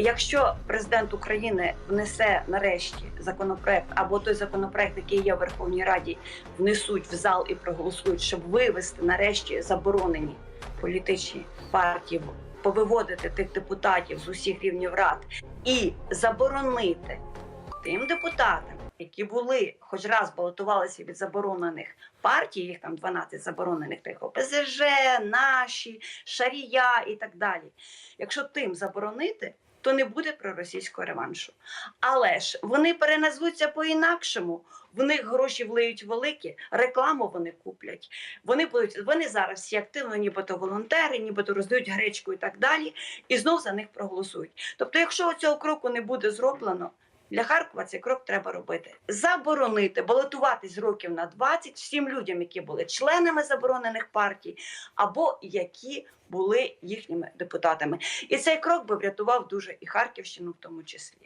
Якщо президент України внесе нарешті законопроект або той законопроект, який є в Верховній Раді, внесуть в зал і проголосують, щоб вивести нарешті заборонені політичні партії, повиводити тих депутатів з усіх рівнів рад і заборонити тим депутатам, які були хоч раз балотувалися від заборонених партій, їх там 12 заборонених тих ОПЗЖ, наші, Шарія і так далі. Якщо тим заборонити, то не буде проросійського реваншу. Але ж вони переназвуться по-інакшому. В них гроші влиють великі, рекламу вони куплять. Вони будуть вони зараз всі активно, нібито волонтери, нібито роздають гречку і так далі, і знов за них проголосують. Тобто, якщо цього кроку не буде зроблено. Для Харкова цей крок треба робити. Заборонити, балотуватись років на 20 всім людям, які були членами заборонених партій, або які були їхніми депутатами. І цей крок би врятував дуже і Харківщину в тому числі.